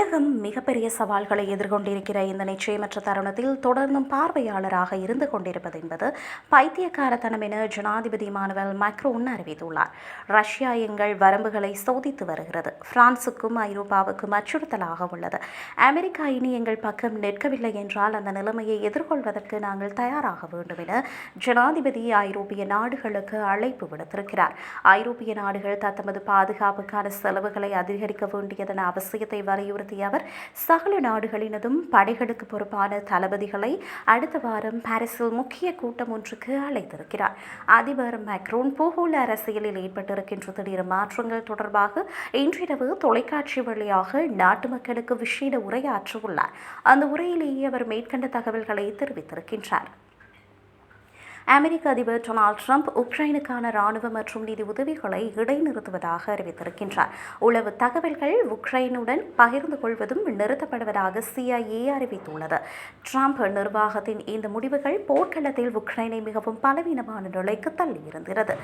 உலகம் மிகப்பெரிய சவால்களை எதிர்கொண்டிருக்கிற இந்த நிச்சயமற்ற தருணத்தில் தொடர்ந்தும் பார்வையாளராக இருந்து கொண்டிருப்பது என்பது பைத்தியக்காரத்தனம் என ஜனாதிபதி மானுவல் மேக்ரோன் அறிவித்துள்ளார். ரஷ்யா எங்கள் வரம்புகளை சோதித்து வருகிறது. பிரான்சுக்கும் ஐரோப்பாவுக்கும் அச்சுறுத்தலாக உள்ளது. அமெரிக்கா இனி எங்கள் பக்கம் நிற்கவில்லை என்றால் அந்த நிலைமையை எதிர்கொள்வதற்கு நாங்கள் தயாராக வேண்டும் என ஜனாதிபதி ஐரோப்பிய நாடுகளுக்கு அழைப்பு விடுத்திருக்கிறார். ஐரோப்பிய நாடுகள் தத்தமது பாதுகாப்புக்கான செலவுகளை அதிகரிக்க வேண்டியதன் அவசியத்தை வலியுறுத்திய அவர் சகல நாடுகளினதும் படைகளுக்கு பொறுப்பான தளபதிகளை அடுத்த வாரம் பாரிஸில் முக்கிய கூட்டம் ஒன்றுக்கு அழைத்திருக்கிறார். அதிபர் மேக்ரோன் பூகோள அரசியலில் ஏற்பட்டிருக்கின்ற திடீர் மாற்றங்கள் தொடர்பாக இன்றிரவு தொலைக்காட்சி வழியாக நாட்டு மக்களுக்கு விஷேட உரையாற்றவுள்ளார். அந்த உரையிலேயே அவர் மேற்கண்ட தகவல்களை தெரிவித்திருக்கின்றார். அமெரிக்க அதிபர் டொனால்ட் ட்ரம்ப் உக்ரைனுக்கான ராணுவ மற்றும் நிதி உதவிகளை இடைநிறுத்துவதாக அறிவித்திருக்கின்றார். உளவு தகவல்கள் உக்ரைனுடன் பகிர்ந்து கொள்வதும் நிறுத்தப்படுவதாக சிஐஏ அறிவித்துள்ளது. ட்ரம்ப் நிர்வாகத்தின் இந்த முடிவுகள் போர்க்களத்தில் உக்ரைனை மிகவும் பலவீனமான நிலைக்கு தள்ளியிருந்தது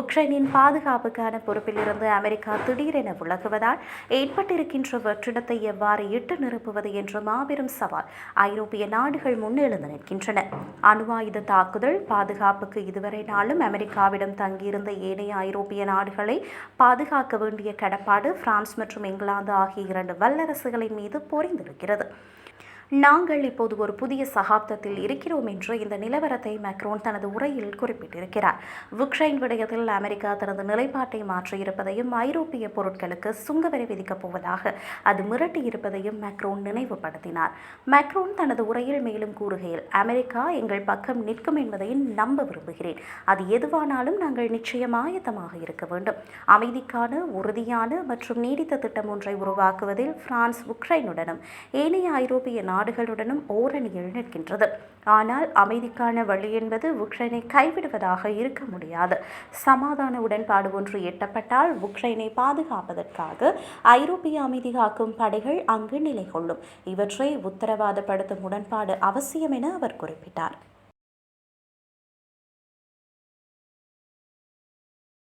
உக்ரைனின் பாதுகாப்புக்கான பொறுப்பிலிருந்து அமெரிக்கா திடீரென விலகுவதால் ஏற்பட்டிருக்கின்ற வெற்றிடத்தை எவ்வாறு இட்டு நிரப்புவது என்ற மாபெரும் சவால் ஐரோப்பிய நாடுகள் முன்னெழுந்து நிற்கின்றன. அணு ஆயுத தாக்குதல் பாதுகாப்புக்கு இதுவரை நாளும் அமெரிக்காவிடம் தங்கியிருந்த ஏனைய ஐரோப்பிய நாடுகளை பாதுகாக்க வேண்டிய கடப்பாடு பிரான்ஸ் மற்றும் இங்கிலாந்து ஆகிய இரண்டு வல்லரசுகளின் மீது பொறிந்திருக்கிறது. நாங்கள் இப்போது ஒரு புதிய சகாப்தத்தில் இருக்கிறோம் என்று இந்த நிலவரத்தை மேக்ரோன் தனது உரையில் குறிப்பிட்டிருக்கிறார். உக்ரைன் விடயத்தில் அமெரிக்கா தனது நிலைப்பாட்டை மாற்றியிருப்பதையும் ஐரோப்பிய பொருட்களுக்கு சுங்கவரி விதிக்கப் போவதாக அது மிரட்டியிருப்பதையும் மேக்ரோன் நினைவுபடுத்தினார். மேக்ரோன் தனது உரையில் மேலும் கூறுகையில் அமெரிக்கா எங்கள் பக்கம் நிற்கும் என்பதை நம்ப விரும்புகிறேன். அது எதுவானாலும் நாங்கள் நிச்சயம் ஆயத்தமாக இருக்க வேண்டும். அமைதிக்கான உறுதியான மற்றும் நீடித்த திட்டம் ஒன்றை உருவாக்குவதில் பிரான்ஸ் உக்ரைனுடனும் ஏனைய ஐரோப்பிய நாடுகளுடனும் ஓரணியில் நிற்கின்றது. ஆனால் அமைதிக்கான வழி என்பது உக்ரைனை கைவிடுவதாக இருக்க முடியாது. சமாதான உடன்பாடு ஒன்று எட்டப்பட்டால் உக்ரைனை பாதுகாப்பதற்காக ஐரோப்பிய அமைதி காக்கும் படைகள் அங்கு நிலை கொள்ளும் இவற்றை உத்தரவாதப்படுத்தும் உடன்பாடு அவசியம் என அவர் குறிப்பிட்டார்.